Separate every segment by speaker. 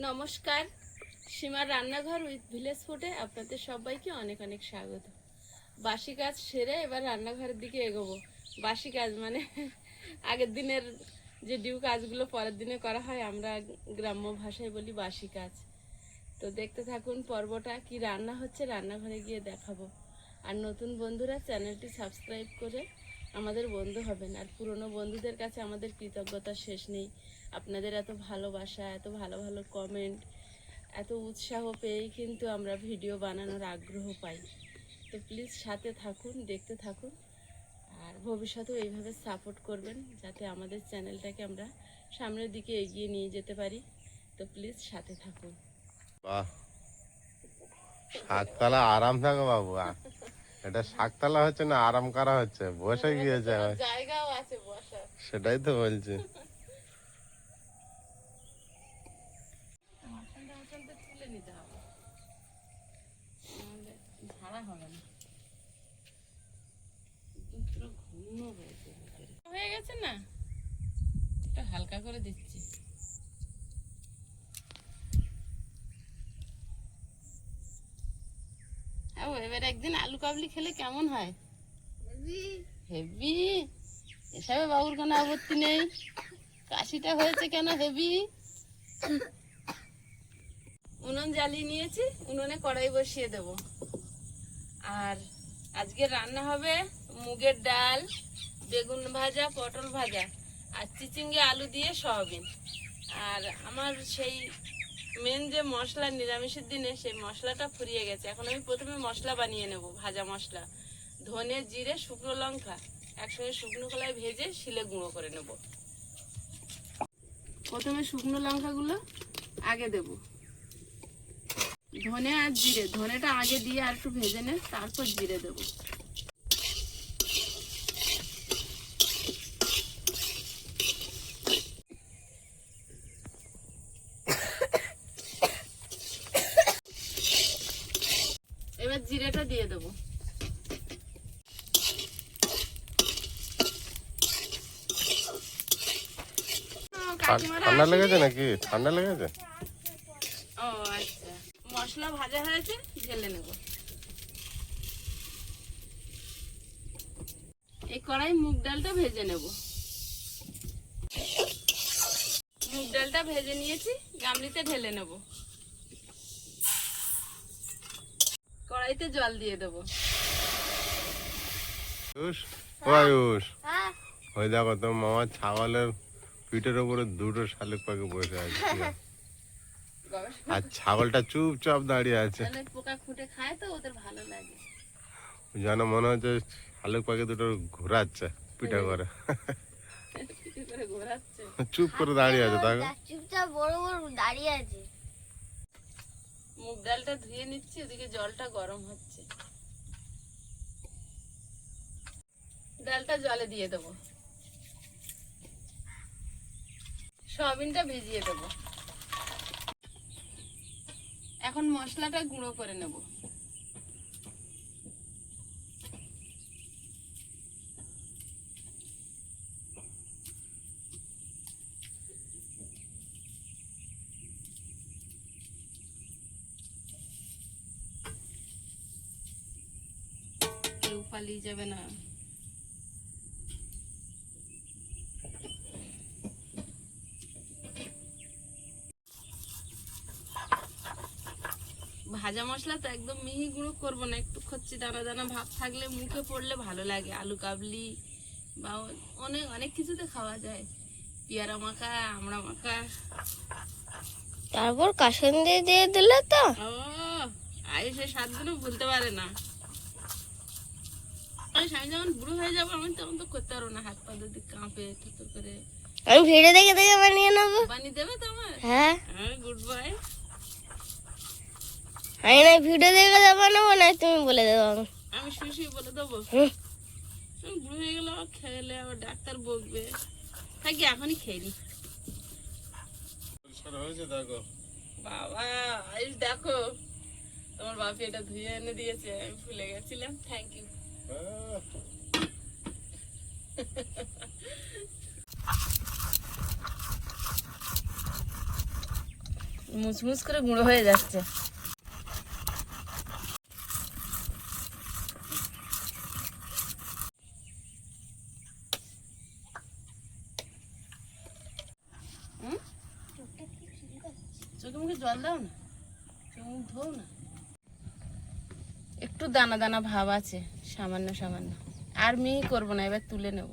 Speaker 1: নমস্কার। সীমার রান্নাঘর উইথ ভিলেজ ফুডে আপনাদের সবাইকে অনেক অনেক স্বাগত। বাসি কাজ সেরে এবার রান্নাঘরের দিকে এগোবো। বাসি কাজ মানে আগের দিনের যে ডিউ কাজগুলো পরের দিনে করা হয়, আমরা গ্রাম্য ভাষায় বলি বাসি কাজ। তো দেখতে থাকুন পর্বটা, কি রান্না হচ্ছে, রান্নাঘরে গিয়ে দেখাবো। আর নতুন বন্ধুরা চ্যানেলটি সাবস্ক্রাইব করে আমাদের বন্ধু হবেন আর পুরনো বন্ধুদের কাছে আমাদের কৃতজ্ঞতা শেষ নেই। আপনাদের এত ভালোবাসা, এত ভালো ভালো কমেন্ট এত উৎসাহ পেয়েই কিন্তু আমরা ভিডিও বানানোর আগ্রহ পাই। তো প্লিজ সাথে থাকুন, দেখতে থাকুন আর ভবিষ্যতেও এইভাবে সাপোর্ট করবেন যাতে আমাদের চ্যানেলটাকে আমরা সামনের দিকে এগিয়ে নিয়ে যেতে পারি। তো প্লিজ সাথে থাকুন।
Speaker 2: বাহ। শাকতলা আরাম থাকো বাবু এটা শাকতলা হচ্ছে না আরাম করা হচ্ছে। বসে গিয়েছে
Speaker 1: জায়গাও আছে বসার
Speaker 2: সেটাই তো বলছি।
Speaker 1: হয়ে গেছে না? একটু হালকা করে দিচ্ছি ও, এবার একদিন আলু কাবলি খেলে কেমন হয়? হেভি এসবে বাবুর কোনো আপত্তি নেই। কাশিটা হয়েছে কেন হেভি? উনুন জ্বালিয়ে নিয়েছি উনুনে কড়াই বসিয়ে দেব। আর আজকে রান্না হবে মুগের ডাল বেগুন ভাজা পটল ভাজা আর চিচিঙ্গে আলু দিয়ে সয়াবিন। আর আমার সেই মেন যে মশলা নিরামিষের দিনে সেই মশলাটা ফুরিয়ে গেছে। এখন আমি প্রথমে মশলা বানিয়ে নেব, ভাজা মশলা। ধনে, জিরে, শুকনো লঙ্কা। একসঙ্গে শুকনো কলায় ভেজে শিলে গুঁড়ো করে নেব। প্রথমে শুকনো লঙ্কাগুলো আগে দেবো। ধনে আর জিরে, ধনেটা আগে দিয়ে আর একটু ভেজে নে, তারপর জিরে দেবো এবার জিরেটা দিয়ে দেবো কাকিমারা
Speaker 2: ঠান্ডা
Speaker 1: আসেনি।
Speaker 2: লেগেছে নাকি? ঠান্ডা লেগেছে?
Speaker 1: ও আচ্ছা। মশলা ভাজা হয়েছে ঢেলে নেব। এই কড়াই মুগ ডালটা ভেজে নেব। মুগ ডালটা ভেজে নিয়েছি গামলিতে ঢেলে নেব। কড়াইতে জল দিয়ে দেবো।
Speaker 2: আয়ুষ আয়ুষ। ওই দেখো তো মামার ছাগলের পিঠের উপরে দুটো শালিক পাখি বসে আছে। আর ছাগলটা চুপচাপ দাঁড়িয়ে আছে।
Speaker 1: পোকা খুঁটে খায় তো ওদের ভালো লাগে।
Speaker 2: যেন মনে হচ্ছে শালিক পাখি দুটো ঘোরাচ্ছে পিঠে করে। চুপ করে দাঁড়িয়ে আছে দেখো
Speaker 3: চুপচাপ বড় বড় দাঁড়িয়ে আছে।
Speaker 1: মুগ ডালটা ধুয়ে নিচ্ছি ওদিকে জলটা গরম হচ্ছে। ডালটা জলে দিয়ে দেবো। সয়াবিনটা ভিজিয়ে দেবো। এখন মশলাটা গুঁড়ো করে নেব। পালিয়ে যাবে না। ভাজা মশলা তো একদম মিহি গুঁড়ো করব না একটু খচ্ছি দানা দানা ভাব থাকলে মুখে পড়লে ভালো লাগে। আলু কাবলি বা অনেক অনেক কিছুতে খাওয়া যায়। পেয়ারা মাখা আমড়া মাখা।
Speaker 3: তারপর কাসন্দি দিয়ে দিলে তো।
Speaker 1: ও আয়ুষের স্বাদগুলো ভুলতে পারে না। আমি যখন বুড়ো হয়ে যাব আমি তখন তো করতে পারব না। হাত পা যদি কাঁপে থুতু করে।
Speaker 3: আমি ভিডিও দেখে দেখে বানিয়ে নেব।
Speaker 1: বানিয়ে দেবে তো আমার
Speaker 3: হ্যাঁ
Speaker 1: গুড বয়।
Speaker 3: আমি না ভিডিও দেখে বানাবো না তুমি বলে দেবো।
Speaker 1: আমি শুয়ে বলে দেবো।
Speaker 3: হুম।
Speaker 1: আমি বুড়ো হয়ে গেলে আবার খেলে আবার ডাক্তার বকবে। থাকি এখনই খেয়ে নি?
Speaker 2: দেখো।
Speaker 1: বাবা দেখো তোমার বাপি এটা ধুয়ে এনে দিয়েছে আমি ভুলে গেছিলাম থ্যাংক ইউ মুচমুচ করে গুঁড়ো হয়ে যাচ্ছে হুম? চোখে মুখে জল না মুখ ধোও না। একটু দানা দানা ভাব আছে, সামান্য সামান্য। আর মিহি করব না, এবার তুলে নেব।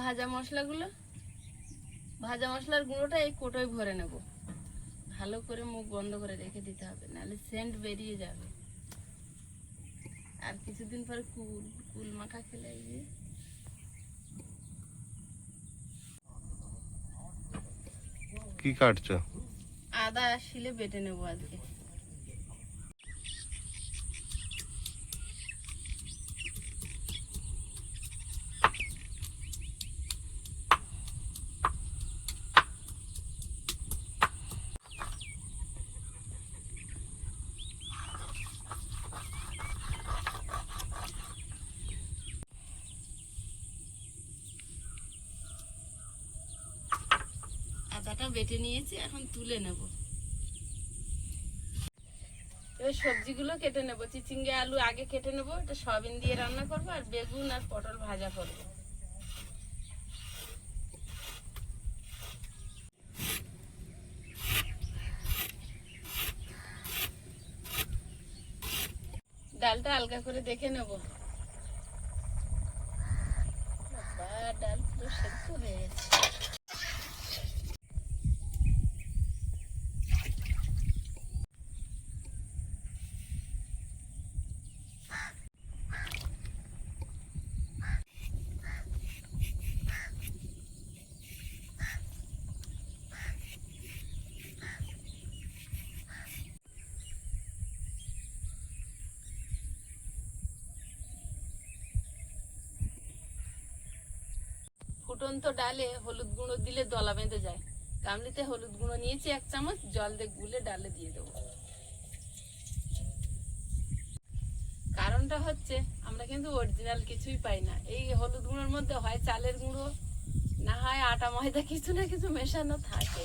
Speaker 1: ভাজা মশলাগুলো? ভাজা মশলার গুঁড়োটা এই কোটোয় ভরে নেব। ভালো করে মুখ বন্ধ করে রেখে দিতে হবে, নাহলে সেন্ট বেরিয়ে যাবে। আর কিছুদিন পরে কুল কুল মাখা খেলে
Speaker 2: কি কাটছো?
Speaker 1: আদা শিলে বেটে নেব আজকে। আদাটা বেটে নিয়েছি, এখন তুলে নেব। এবার সবজিগুলো কেটে নেব। চিচিঙ্গে আলু আগে কেটে নেব, এটা সয়াবিন দিয়ে রান্না করব, আর বেগুন আর পটল ভাজা করব। ডালটা আলগা করে দেখে নেব বাবা, ডাল পুরো সেদ্ধ হয়ে গেছে ফুটন্ত ডালে হলুদ গুঁড়ো দিলে দলা বেঁধে যায়। গামলিতে হলুদ গুঁড়ো নিয়েছি এক চামচ, জল দিয়ে গুলে ডালে দিয়ে দেবো। কারণটা হচ্ছে, আমরা কিন্তু অরিজিনাল কিছুই পাই না। এই হলুদ গুঁড়োর মধ্যে হয় চালের গুঁড়ো, না হয় আটা, ময়দা, কিছু না কিছু মেশানো থাকে।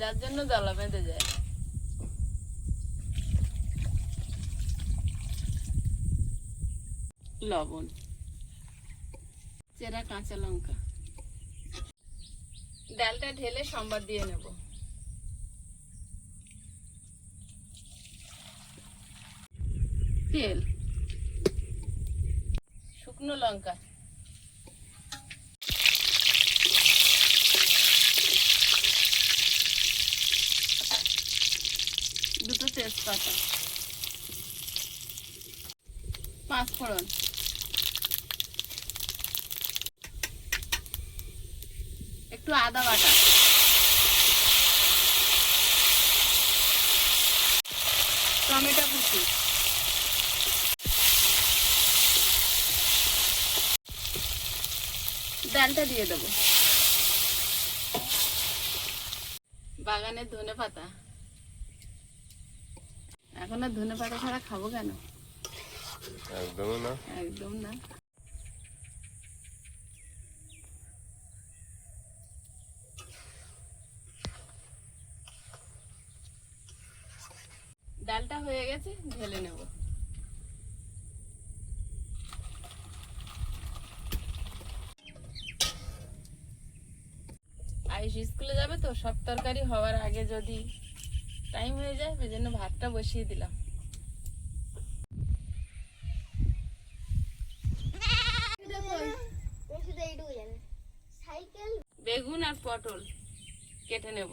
Speaker 1: যার জন্য দলা বেঁধে যায়। লবণ, চেরা কাঁচা লঙ্কা। ডালটা ঢেলে সম্বাদ দিয়ে নেব। তেল। শুকনো লঙ্কা। দুটো তেজপাতা। পাঁচ ফোড়ন একটু আদা বাটা। টমেটো কুচি। ডালটা দিয়ে দেবো। বাগানের ধনে পাতা। এখন আর ধনে পাতা ছাড়া খাব কেন?
Speaker 2: একদম না।
Speaker 1: একদম না ডালটা হয়ে গেছে ঢেলে নেব আয়ুষ স্কুলে যাবে তো সব তরকারি হওয়ার আগে যদি টাইম হয়ে যায় ওই জন্য ভাতটা বসিয়ে দিলাম। বেগুন আর পটল কেটে নেব।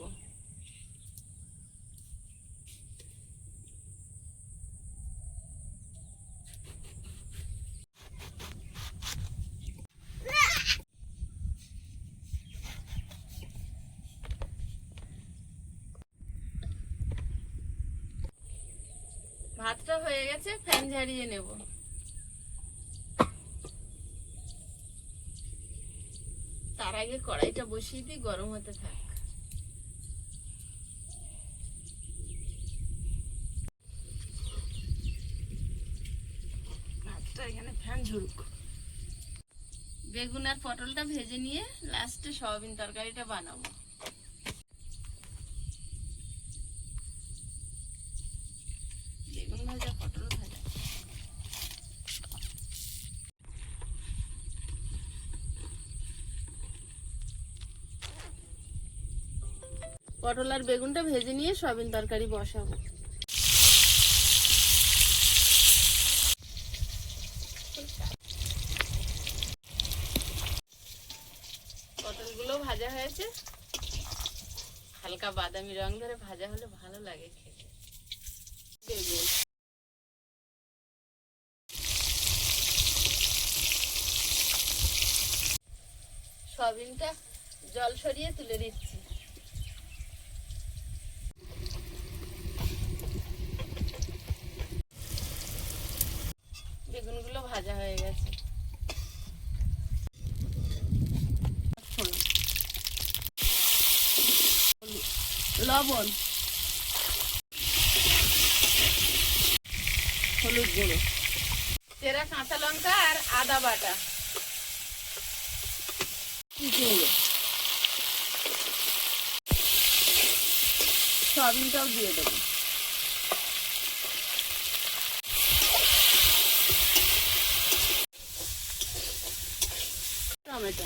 Speaker 1: ভাতটা হয়ে গেছে ফ্যান ঝাড়িয়ে নেব। তার আগে কড়াইটা বসিয়ে দিই গরম হতে থাক। ভাতটা এখানে ফ্যান ঝুড়ুক বেগুন আর পটলটা ভেজে নিয়ে লাস্টে সয়াবিন তরকারিটা বানাবো বেগুন ভাজা পটল ভাজা পটল আর বেগুনটা ভেজে নিয়ে সয়াবিন তরকারি বসাবো। পটলগুলো ভাজা হয়েছে। হালকা বাদামি রং ধরে ভাজা হলে ভালো লাগে খেতে। বেগুন। সয়াবিনটা জল সরিয়ে তুলে দিচ্ছি বেগুনগুলো ভাজা হয়ে গেছে ফোড়ন। হলুদ, লবণ। হলুদ গুঁড়ো। চেরা কাঁচা লঙ্কা আর আদা বাটা। সয়াবিনটাও দিয়ে দেবো। টমেটো।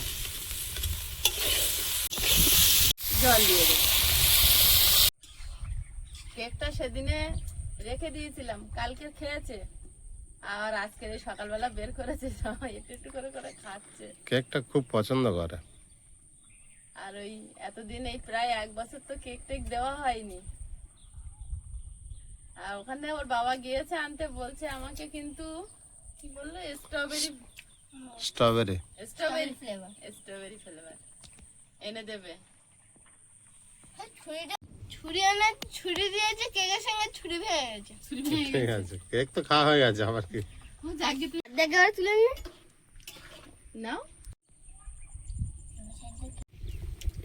Speaker 1: জল দিয়ে দেবো কেকটা সেদিনে রেখে দিয়েছিলাম। কালকে খেয়েছে। আর আজকে এই সকালবেলা বের করেছে সবাই। একটু একটু করে করে খাচ্ছে।
Speaker 2: কেকটা খুব পছন্দ করে।
Speaker 1: আর ওই এতদিন এই প্রায় এক বছর তো কেক টেক দেওয়া হয়নি। আর ওখানে ওর বাবা গিয়েছে আনতে বলছে আমাকে কিন্তু কি বলল? Strawberry
Speaker 2: strawberry
Speaker 1: strawberry
Speaker 3: flavour
Speaker 1: strawberry flavour এনে দেবে।
Speaker 3: ছুরি আনা ছুরি দিয়েছে কেকের সঙ্গে ছুরি ভেঙে গেছে।
Speaker 2: ঠিক আছে কেক তো খাওয়া হয়ে গেছে আবার কি
Speaker 3: দেখে আবার তুলে নিয়ে।
Speaker 1: নাও।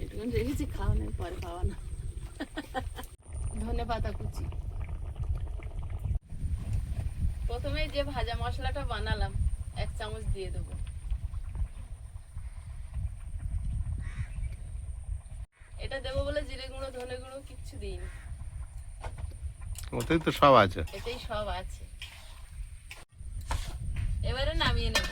Speaker 1: এটুকুন রেখেছি খাওয়ানোর পরে খাওয়া না। ধনে পাতা কুচি। প্রথমে যে ভাজা মশলাটা বানালাম এক চামচ দিয়ে দেবো। এটা দেবো বলে জিরে গুঁড়ো ধনে গুঁড়ো কিচ্ছু দিইনি।
Speaker 2: ওতেই তো সব আছে।
Speaker 1: এতেই সব আছে। এবারে নামিয়ে নেব।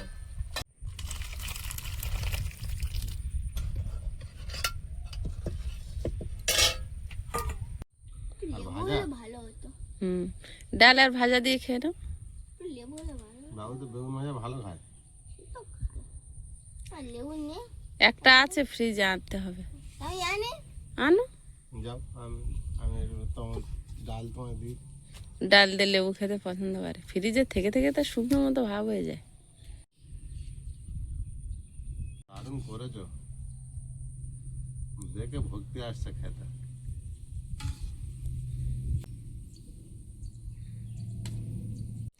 Speaker 3: ভালো হতো।
Speaker 1: হুম ডাল আর ভাজা দিয়ে খেয়ে নাও।
Speaker 2: বাবু তো বেগুন ভাজা ভালো খায়।
Speaker 3: আর লেবু নেই
Speaker 1: একটা আছে ফ্রিজে আনতে হবে। আনো।
Speaker 2: ডাল
Speaker 1: দিয়ে লেবু খেতে পছন্দ করে। ফ্রিজে থেকে থেকে তো শুকনো মতো ভাব হয়ে যায়।
Speaker 2: দারুণ করেছ। দেখে ভক্তি আসছে খেতে।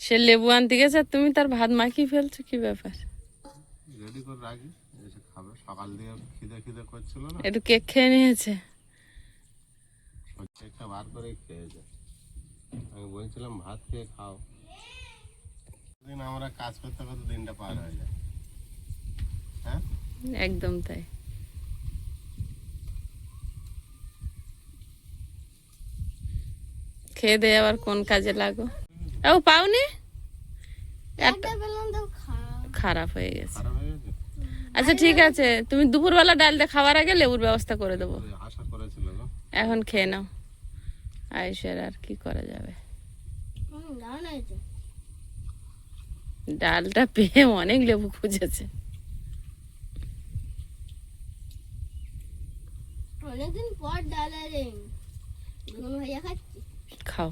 Speaker 1: সে লেবু আনতে গেছে তুমি তার ভাত মাখিয়ে ফেলছো কি ব্যাপার?
Speaker 2: রেডি করে রাখি। সকাল দিয়ে খিদে খিদে করছিল না?
Speaker 1: একটু কেক খেয়ে নিয়েছে।
Speaker 2: কেকটা বার করে খেয়েছে আমি বলছিলাম ভাত খেয়ে খাও। দিন আমরা কাজ করতে করতে দিনটা পার হয়ে যায়। হ্যাঁ?
Speaker 1: একদম তাই। খেয়ে দিয়ে আবার কোন কাজে লাগো? ও পাওনি? হয়ে
Speaker 2: খারাপ হয়ে গেছে?
Speaker 1: আচ্ছা ঠিক আছে। তুমি দুপুরবেলা ডালটা খাওয়ার আগে লেবুর ব্যবস্থা করে দেবো। এখন খেয়ে নাও। আয়ুষের আর কি করা যাবে? ডালটা পেয়ে অনেক লেবু খুঁজেছে।
Speaker 3: অনেকদিন পর ডাল
Speaker 1: খাও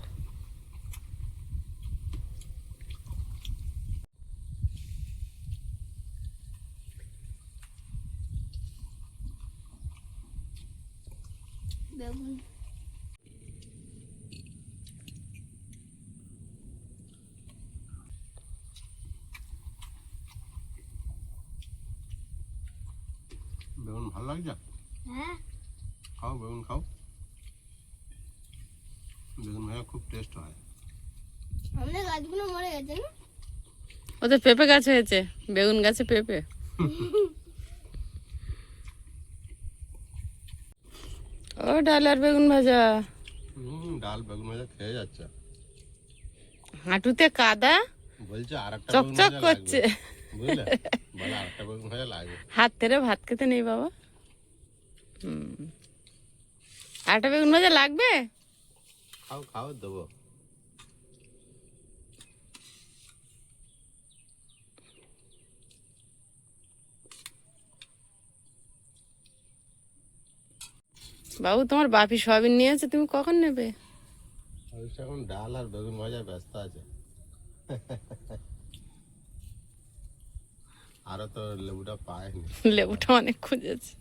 Speaker 3: বেগুন
Speaker 2: বেগুন ভালো লাগছে
Speaker 3: হ্যাঁ।
Speaker 2: খাও বেগুন খাও। বেগুন ভাজা খুব টেস্ট হয়।
Speaker 3: আমাদের গাছগুলো মরে গেছে না?
Speaker 1: ওদের পেঁপে গাছ হয়েছে। বেগুন গাছে পেঁপে। ও ডাল আর বেগুন ভাজা।
Speaker 2: হুম ডাল বেগুন ভাজা খেয়ে যাচ্ছে।
Speaker 1: হাঁটুতে কাদা।
Speaker 2: বলছে আর একটা
Speaker 1: চকচক করছে।
Speaker 2: ভাজা
Speaker 1: হাত ভাত খেতে নেই বাবা। হুম। আরেকটা বেগুন ভাজা লাগবে?
Speaker 2: খাও খাও দেবো।
Speaker 1: বাবু তোমার বাপি সয়াবিন নিয়েছে তুমি কখন নেবে?
Speaker 2: এখন ডাল আর বেগুন ভাজায় ব্যস্ত আছে। আরও তো লেবুটা পায়নি।
Speaker 1: লেবুটা অনেক খুঁজেছে।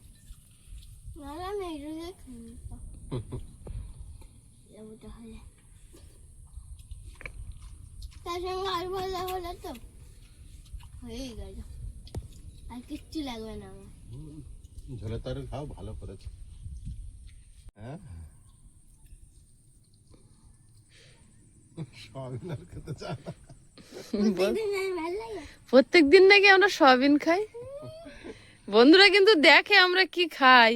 Speaker 3: না আমি এগুলো খাই লেবুটা হলে। তার সঙ্গে আলু ভাজা হলে তো। হয়ে গেল। আর কিচ্ছু লাগবে না আমার।
Speaker 2: ঝোলে তরকারি খাও ভালো করেছে। হ্যাঁ? আর খেতে চায়
Speaker 1: প্রত্যেক দিন নাকি আমরা সয়াবিন খাই। বন্ধুরা কিন্তু দেখে আমরা কি খাই।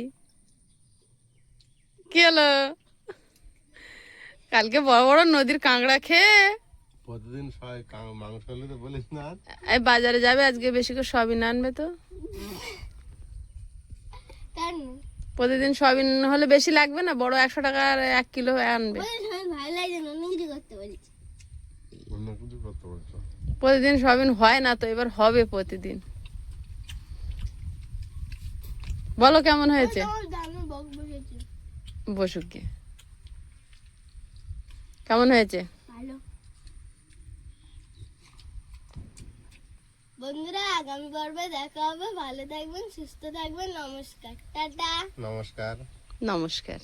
Speaker 1: কি হলো? কালকে বড় বড় নদীর কাঁকড়া খেয়ে।
Speaker 2: প্রতিদিন মাংস হলে তো বলিস না।
Speaker 1: এই বাজারে যাবে আজকে বেশি করে সয়াবিন আনবে তো। প্রতিদিন সয়াবিন হলে বেশি লাগবে না? বড় একশো টাকার এক কিলো আনবে।
Speaker 3: ভালো লাগে না অন্য কিছু করতে বলেছি
Speaker 2: অন্য কিছু করতে বলছো
Speaker 1: প্রতিদিন সয়াবিন হয় না তো এবার হবে প্রতিদিন। বলো কেমন হয়েছে? বসুক গিয়ে। কেমন হয়েছে?
Speaker 3: বন্ধুরা আগামী পর্বে দেখা হবে। ভালো থাকবেন সুস্থ থাকবেন। নমস্কার। টাটা।
Speaker 2: নমস্কার।
Speaker 1: নমস্কার।